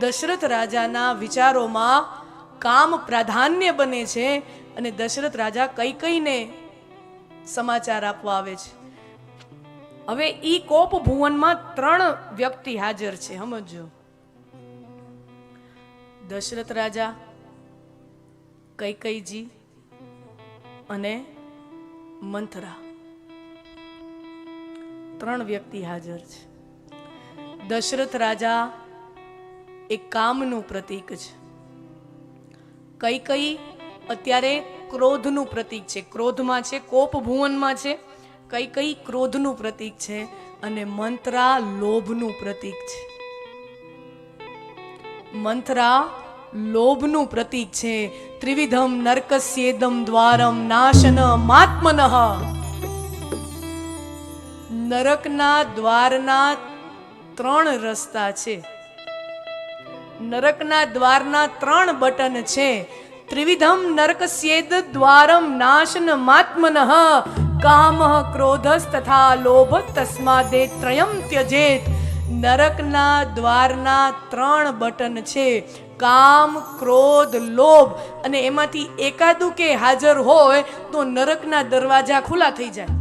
દશરથ રાજાના વિચારોમાં કામ પ્રાધાન્ય બને છે અને દશરથ રાજા કઈ કઈને સમાચાર આપવા આવે છે. હવે ઈ કોપ ભુવનમાં ત્રણ વ્યક્તિ હાજર છે સમજો દશરથ રાજા કૈકઈજી અને મંથરા. ત્રણ વ્યક્તિ હાજર છે. દશરથ રાજા એ કામનું પ્રતીક છે કઈ કઈ અત્યારે ક્રોધનું પ્રતીક છે. ક્રોધમાં છે કોપ ભુવનમાં છે, કઈ કઈ ક્રોધનું પ્રતીક છે અને મંત્રા લોભનું પ્રતીક છે. મંથરા લોભનું પ્રતીક છે. ત્રિવિધમ નરકસ્યેદમ દ્વારમ નાશન માત્મનઃ નરકના દ્વારના ત્રણ રસ્તા છે. નરકના દ્વારના ત્રણ બટન છે. ત્રિવિધમ નરકસ્યેદ દ્વારમ નાશન માત્મન. કામ ક્રોધસ તથા લોભ તસ્માદે ત્રયમ ત્યજેત નરકના દ્વારના ત્રણ બટન છે. કામ, ક્રોધ, લોભ અને એમાંથી એકાદું કે હાજર હોય તો નરકના દરવાજા ખુલ્લા થઈ જાય.